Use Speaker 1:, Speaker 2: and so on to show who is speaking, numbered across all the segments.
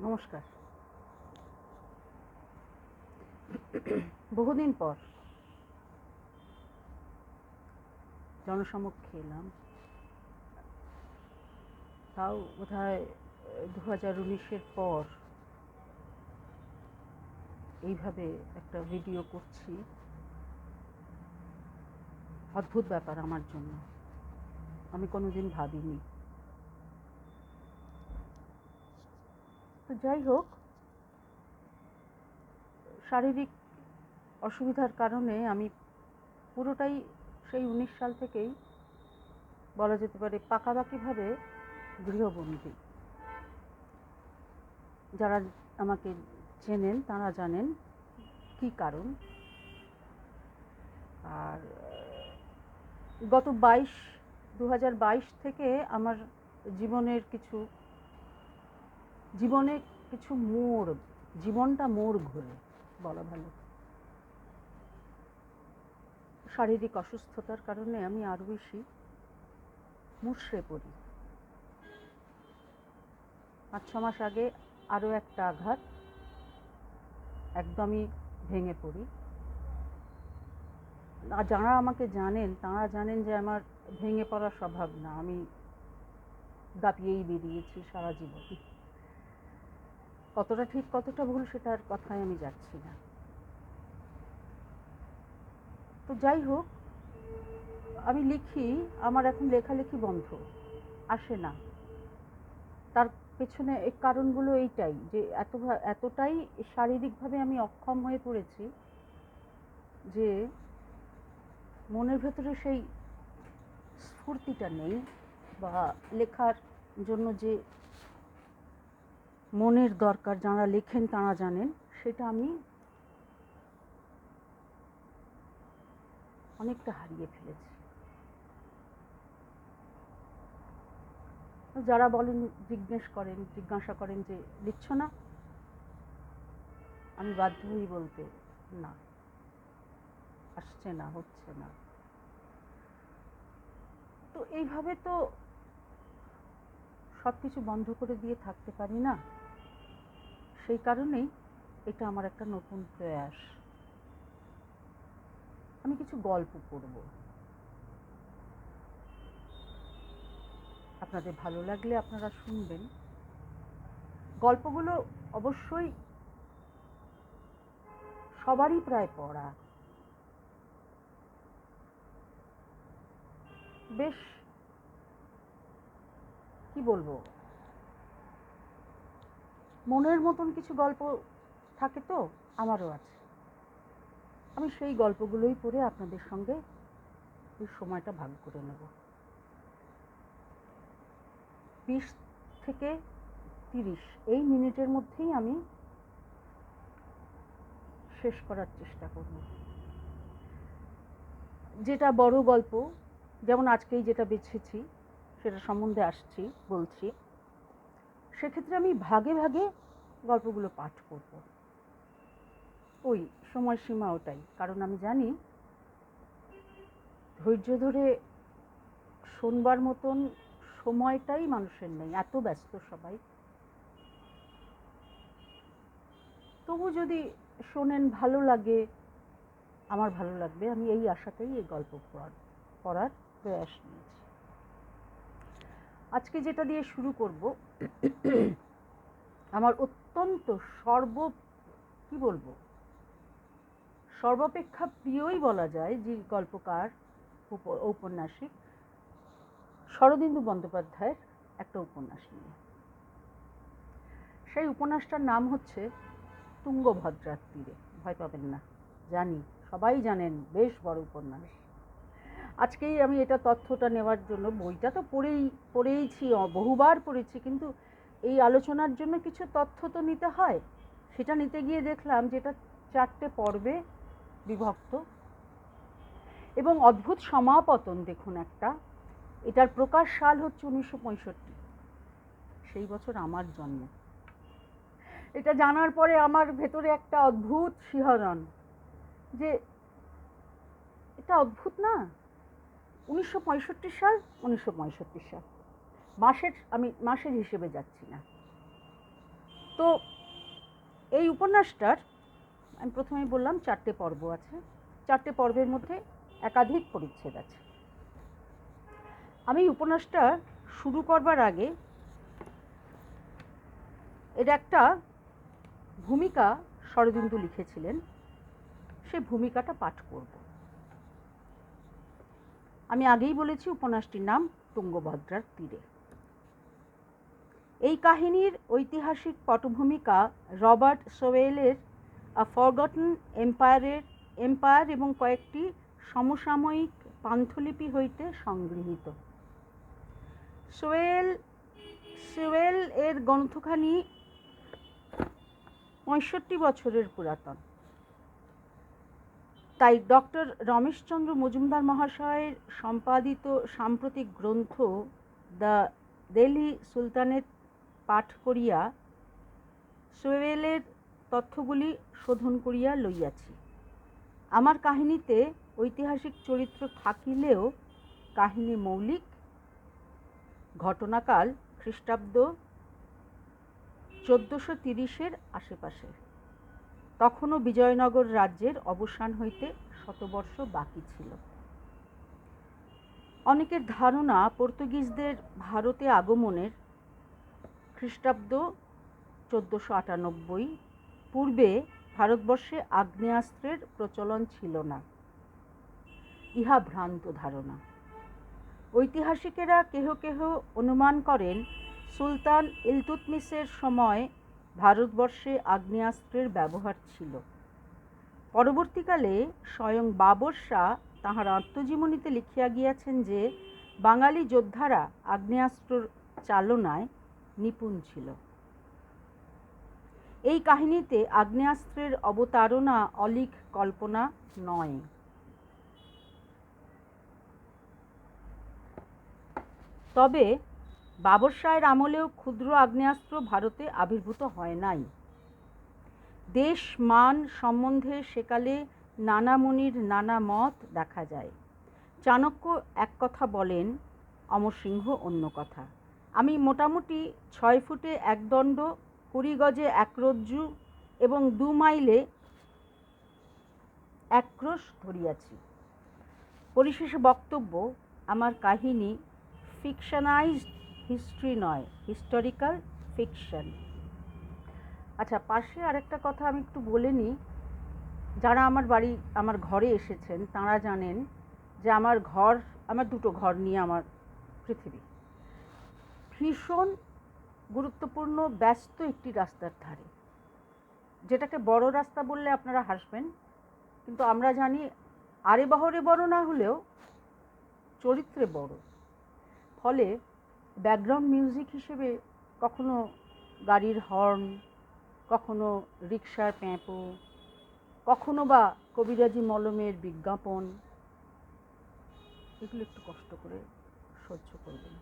Speaker 1: নমস্কার। বহুদিন পর জনসমক্ষে এলাম। তাও বোধ হয় দু হাজার উনিশের পর এইভাবে একটা ভিডিও করছি। অদ্ভুত ব্যাপার আমার জন্য। আমি কোনোদিন ভাবিনি। তো যাই হোক, শারীরিক অসুবিধার কারণে আমি পুরোটাই সেই উনিশ সাল থেকেই বলা যেতে পারে পাকাপাকিভাবে গৃহবন্দী। যারা আমাকে চেনেন, তারা জানেন কি কারণ। আর, গত বাইশ দু বাইশ থেকে আমার জীবনের কিছু জীবনে কিছু মোড়, জীবনটা মোড় ঘোরে, বলা ভালো। শারীরিক অসুস্থতার কারণে আমি আরও বেশি মুষড়ে পড়ি। পাঁচ, ছ মাস আগে আরও একটা আঘাত একদমই ভেঙে পড়ি। যারা আমাকে জানেন, তারা জানেন যে আমার ভেঙে পড়ার স্বভাব না। আমি দাপিয়েই বেরিয়েছি সারা জীবন। কতটা ঠিক, কতটা ভুল সেটার কথায় আমি যাচ্ছি না। তো যাই হোক, আমি লিখি, আমার এখন লেখালেখি বন্ধ, আসে না। তার পেছনে এই কারণগুলো এইটাই যে এত এতটাই শারীরিকভাবে আমি অক্ষম হয়ে পড়েছি যে মনের ভেতরে সেই স্ফূর্তিটা নেই বা লেখার জন্য যে মনের দরকার, যারা লেখেন তারা জানেন, সেটা আমি অনেকটা হারিয়ে ফেলেছি। যারা বলেন, জিজ্ঞেস করেন, জিজ্ঞাসা করেন যে, লিখছ না? আমি বাধ্য হই বলতে, না, আসছে না, হচ্ছে না। তো এইভাবে তো সব কিছু বন্ধ করে দিয়ে থাকতে পারি না। সেই কারণেই এটা আমার একটা নতুন প্রয়াস। আমি কিছু গল্প করব আপনাদের ভালো লাগলে আপনারা শুনবেন। গল্পগুলো অবশ্যই সবারই প্রায় পড়া। বেশ কি বলব? মনের মতন কিছু গল্প থাকে তো, আমারও আছে। আমি সেই গল্পগুলোই পড়ে আপনাদের সঙ্গে ওই সময়টা ভাগ করে নেব। বিশ থেকে তিরিশ, এই মিনিটের মধ্যেই আমি শেষ করার চেষ্টা করব। যেটা বড় গল্প, যেমন আজকেই যেটা বেছেছি সেটা সম্বন্ধে আসছি, বলছি, সেক্ষেত্রে আমি ভাগে ভাগে গল্পগুলো পাঠ করব। ওই সময়সীমা ওটাই, কারণ আমি জানি ধৈর্য ধরে শোনবার মতন সময়টাই মানুষের নেই, এত ব্যস্ত সবাই। তবু যদি শোনেন ভালো লাগে, আমার ভালো লাগবে, আমি এই আশাতেই এই গল্প পড়ার পড়ার প্রয়াস নিয়েছি আজকে যেটা দিয়ে শুরু করব, আমার অত্যন্ত সর্ব, কি বলব? সর্বাপেক্ষা প্রিয়ই বলা যায় যে গল্পকার ঔপন্যাসিক শরদিন্দু বন্দ্যোপাধ্যায়ের একটা উপন্যাস নিয়ে। সেই উপন্যাসটার নাম হচ্ছে তুঙ্গভদ্রার তীরে। ভয় পাবেন না। জানি, সবাই জানেন, বেশ বড় উপন্যাস। আজকেই আমি এটা তথ্যটা নেওয়ার জন্য, বইটা তো পড়েই, পড়েইছি বহুবার পড়েছি, কিন্তু এই আলোচনার জন্য কিছু তথ্য তো নিতে হয়। সেটা নিতে গিয়ে দেখলাম যেটা চারটে পর্বে বিভক্ত। এবং অদ্ভুত সমাপতন দেখুন একটা, এটার প্রকাশ সাল হচ্ছে উনিশশো পঁয়ষট্টি। সেই বছর আমার জন্ম। এটা জানার পরে আমার ভেতরে একটা অদ্ভুত শিহরণ যে এটা অদ্ভুত না? উনিশশো পঁয়ষট্টি সাল, উনিশশো পঁয়ষট্টি সাল। মাসের, আমি মাসের হিসেবে যাচ্ছি না। তো এই উপন্যাসটার, আমি প্রথমে বললাম চারটে পর্ব আছে। চারটে পর্বের মধ্যে একাধিক পরিচ্ছেদ আছে। আমি উপন্যাসটা শুরু করবার আগে এর একটা ভূমিকা শরদিন্দু লিখেছিলেন। সে ভূমিকাটা পাঠ করব। আমি আগেই বলেছি উপন্যাসটির নাম তুঙ্গভদ্রার তীরে। এই কাহিনীর ঐতিহাসিক পটভূমিকা রবার্ট সোয়েলের আ ফরগটন এম্পায়ারের এম্পায়ার এবং কয়েকটি সমসাময়িক পান্থলিপি হইতে সংগৃহীত। সোয়েল সোয়েল এর গ্রন্থখানি পঁয়ষট্টি বছরের পুরাতন। তাই ডক্টর রমেশচন্দ্র মজুমদার মহাশয়ের সম্পাদিত সাম্প্রতিক গ্রন্থ দ্য দিল্লি সুলতানের পাঠ করিয়া সোয়েলের তথ্যগুলি শোধন করিয়া লইয়াছি। আমার কাহিনীতে ঐতিহাসিক চরিত্র থাকিলেও কাহিনী মৌলিক, ঘটনাকাল খ্রিস্টাব্দ চোদ্দোশো তিরিশের আশেপাশে তখনও বিজয়নগর রাজ্যের অবসান হইতে শতবর্ষ বাকি ছিল। অনেকের ধারণা পর্তুগিজদের ভারতে আগমনের খ্রিস্টাব্দ চোদ্দোশো আটানব্বই পূর্বে ভারতবর্ষে আগ্নেয়াস্ত্রের প্রচলন ছিল না। ইহা ভ্রান্ত ধারণা। ঐতিহাসিকেরা কেহ কেহ অনুমান করেন, সুলতান ইলতুতমিসের সময় ভারতবর্ষে আগ্নেয়াস্ত্রের ব্যবহার ছিল। পরবর্তীকালে স্বয়ং বাবর শাহ তাঁহার আত্মজীবনীতে লিখিয়া গিয়াছেন যে, বাঙালি যোদ্ধারা আগ্নেয়াস্ত্র চালনায় নিপুণ ছিল। এই কাহিনীতে আগ্নেয়াস্ত্রের অবতারণা অলিক কল্পনা নয়। তবে বাবর শাহের আমলেও ক্ষুদ্র আগ্নেয়াস্ত্র ভারতে আবির্ভূত হয় নাই। দেশ মান সম্বন্ধে সেকালে নানা মুনির নানা মত দেখা যায়। চাণক্য এক কথা বলেন অমরসিংহ অন্য কথা। আমি মোটামুটি ছয় ফুটে এক দণ্ড, কুড়ি গজে এক রজ্জু এবং দু মাইলে এক ক্রোশ ধরিয়াছি। পরিশেষে বক্তব্য, আমার কাহিনী ফিকশনাইজড হিস্ট্রি নয় হিস্টোরিক্যাল ফিকশন আচ্ছা পাশে আরেকটা কথা আমি একটু বলে নিই। যারা আমার বাড়ি, আমার ঘরে এসেছেন, তারা জানেন যে আমার ঘর, আমার দুটো ঘর নিয়ে আমার পৃথিবী। ভীষণ গুরুত্বপূর্ণ, ব্যস্ত একটি রাস্তার ধারে। যেটাকে বড় রাস্তা বললে আপনারা হাসবেন, কিন্তু আমরা জানি আরে বহরে বড় না হলেও চরিত্রে বড়। ফলে ব্যাকগ্রাউন্ড মিউজিক হিসেবে কখনো গাড়ির হর্ন, কখনো রিক্সার প্যাঁপো, কখনো বা কবিরাজি মলমের বিজ্ঞাপন, এগুলো একটু কষ্ট করে সহ্য করবেন।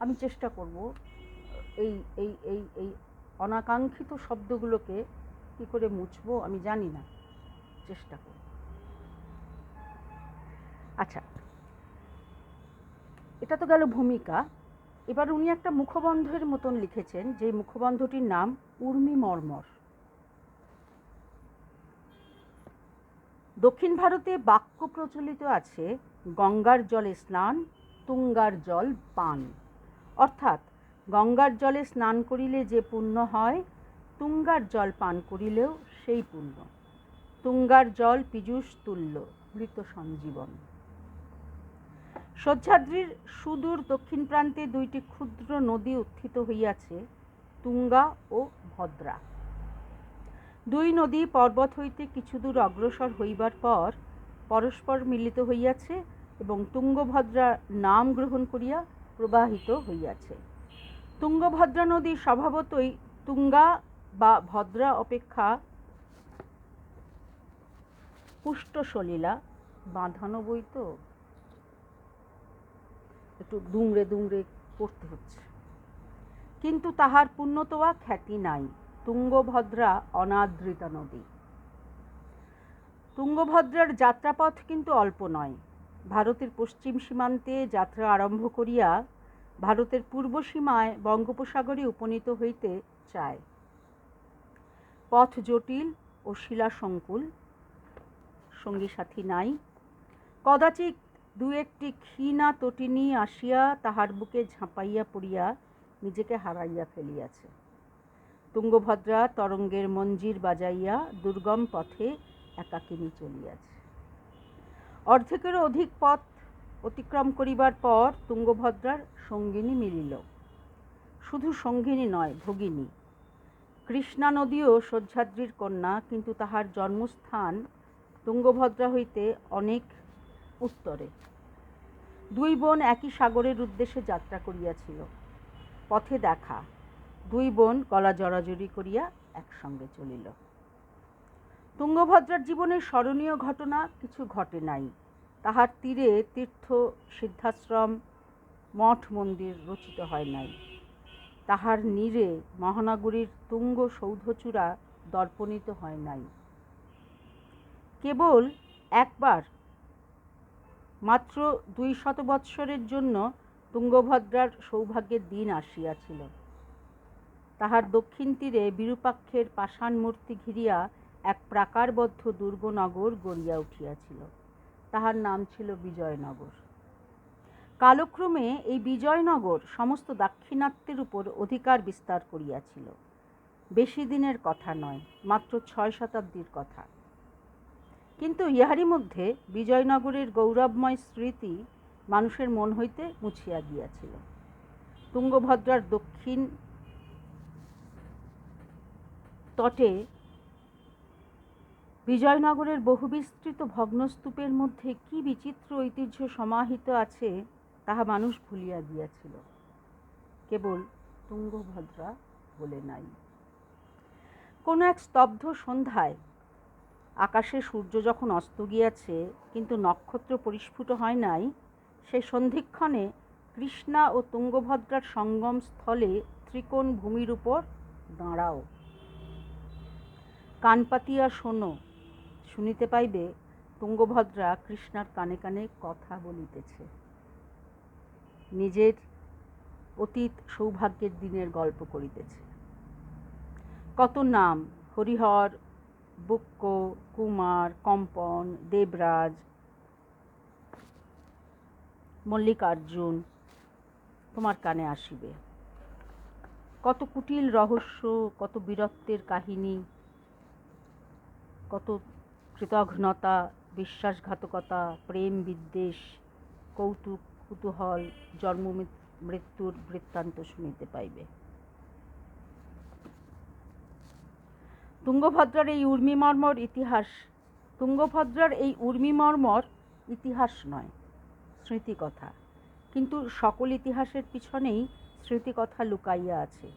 Speaker 1: আমি চেষ্টা করব এই এই এই এই অনাকাঙ্ক্ষিত শব্দগুলোকে কী করে মুছবো আমি জানি না। চেষ্টা করব। আচ্ছা। এটা তো গেল ভূমিকা। এবার উনি একটা মুখবন্ধের মতন লিখেছেন, যে মুখবন্ধটির নাম উর্মি মর্মর। দক্ষিণ ভারতে বাক্য প্রচলিত আছে, গঙ্গার জলে স্নান, তুঙ্গার জল পান। অর্থাৎ, গঙ্গার জলে স্নান করিলে যে পুণ্য হয়, তুঙ্গার জল পান করিলেও সেই পুণ্য। তুঙ্গার জল পীযূষ তুল্য, মৃত সঞ্জীবন। সহ্যাদ্রির সুদূর দক্ষিণ প্রান্তে দুইটি ক্ষুদ্র নদী উত্থিত হইয়াছে, তুঙ্গা ও ভদ্রা। দুই নদী পর্বত হইতে কিছু দূর অগ্রসর হইবার পর পরস্পর মিলিত হইয়াছে এবং তুঙ্গভদ্রা নাম গ্রহণ করিয়া প্রবাহিত হইয়াছে। তুঙ্গভদ্রা নদী স্বভাবতই তুঙ্গা বা ভদ্রা অপেক্ষা পুষ্ট সলিলা বাঁধানো বই তো। একটু দুমড়ে দুমড়ে পড়তে হচ্ছে। কিন্তু তাহার পুণ্যতোয়া খ্যাতি নাই। তুঙ্গভদ্রা অনাদৃতা নদী। তুঙ্গভদ্রার যাত্রাপথ কিন্তু অল্প নয়। ভারতের পশ্চিম সীমান্তে যাত্রা আরম্ভ করিয়া ভারতের পূর্ব সীমায় বঙ্গোপসাগরে উপনীত হইতে চায়। পথ জটিল ও শিলাসংকুল সঙ্গী সাথী নাই। কদাচিৎ দু একটি ক্ষীণা তটিনী আসিয়া তাহার বুকে ঝাঁপাইয়া পড়িয়া নিজেকে হারাইয়া ফেলিয়াছে। তুঙ্গভদ্রা তরঙ্গের মঞ্জির বাজাইয়া দুর্গম পথে একাকিনী চলিয়াছে। অর্ধেকেরও অধিক পথ অতিক্রম করিবার পর তুঙ্গভদ্রার সঙ্গিনী মিলিল। শুধু সঙ্গিনী নয়, ভগিনী। কৃষ্ণা নদীও সহ্যাদ্রির কন্যা, কিন্তু তাহার জন্মস্থান তুঙ্গভদ্রা হইতে অনেক উত্তরে। দুই বোন একই সাগরের উদ্দেশ্যে যাত্রা করিয়াছিল। পথে দেখা, দুই বোন গলা জড়াজড়ি করিয়া একসঙ্গে চলিল। তুঙ্গভদ্রার জীবনের স্মরণীয় ঘটনা কিছু ঘটে নাই। তাহার তীরে তীর্থ, সিদ্ধাশ্রম, মঠ মন্দির রচিত হয় নাই। তাহার নীরে মহানগরীর তুঙ্গ সৌধচূড়া দর্পণিত হয় নাই। কেবল একবার মাত্র দুই শত বৎসরের জন্য তুঙ্গভদ্রার সৌভাগ্যের দিন আসিয়াছিল। তাহার দক্ষিণ তীরে বিরূপাক্ষের পাষাণ মূর্তি ঘিরিয়া এক প্রাকারবদ্ধ দুর্গনগর গড়িয়া উঠিয়াছিল। তাহার নাম ছিল বিজয়নগর। কালক্রমে এই বিজয়নগর সমস্ত দাক্ষিণাত্যের উপর অধিকার বিস্তার করিয়াছিল। বেশি দিনের কথা নয়, মাত্র ছয় শতাব্দীর কথা। কিন্তু ইহারই মধ্যে বিজয়নগরের গৌরবময় স্মৃতি মানুষের মন হইতে মুছিয়া গিয়াছিল। তুঙ্গভদ্রার দক্ষিণ তটে বিজয়নগরের বহুবিস্তৃত ভগ্নস্তূপের মধ্যে কি বিচিত্র ঐতিহ্য সমাহিত আছে, তাহা মানুষ ভুলিয়া গিয়াছিল। কেবল তুঙ্গভদ্রা বলে নাই। কোনো এক স্তব্ধ সন্ধ্যায় আকাশে সূর্য যখন অস্ত গিয়াছে, কিন্তু নক্ষত্র পরিস্ফুট হয় নাই সেই সন্ধিক্ষণে কৃষ্ণা ও তুঙ্গভদ্রার সঙ্গম স্থলে ত্রিকোণ ভূমির উপর দাঁড়াও। কান পাতিয়া শোনো, শুনিতে পাইবে তুঙ্গভদ্রা কৃষ্ণার কানে কানে কথা বলিতেছে। নিজের অতীত সৌভাগ্যের দিনের গল্প করিতেছে। কত নাম, হরিহর বুক্ক, কুমার, কম্পন, দেবরাজ, মল্লিকার্জুন, তোমার কানে আসিবে। কত কুটিল রহস্য, কত বীরত্বের কাহিনী, কত কৃতঘ্নতা, বিশ্বাসঘাতকতা, প্রেম বিদ্বেষ, কৌতুক, কুতূহল, জন্ম মৃত্যুর বৃত্তান্ত শুনিতে পাইবে। তুঙ্গভদ্রার এই উর্মিমর্মর ইতিহাস, তুঙ্গভদ্রার এই উর্মিমর্মর ইতিহাস নয়, স্মৃতিকথা। কিন্তু সকল ইতিহাসের পিছনেই স্মৃতিকথা লুকাইয়া আছে।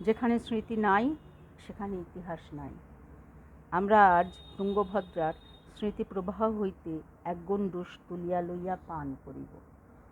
Speaker 1: যেখানে স্মৃতি নাই, সেখানে ইতিহাস নাই। আমরা আজ তুঙ্গভদ্রার স্মৃতিপ্রবাহ হইতে এক গণ্ডুষ তুলিয়া লইয়া পান করিব।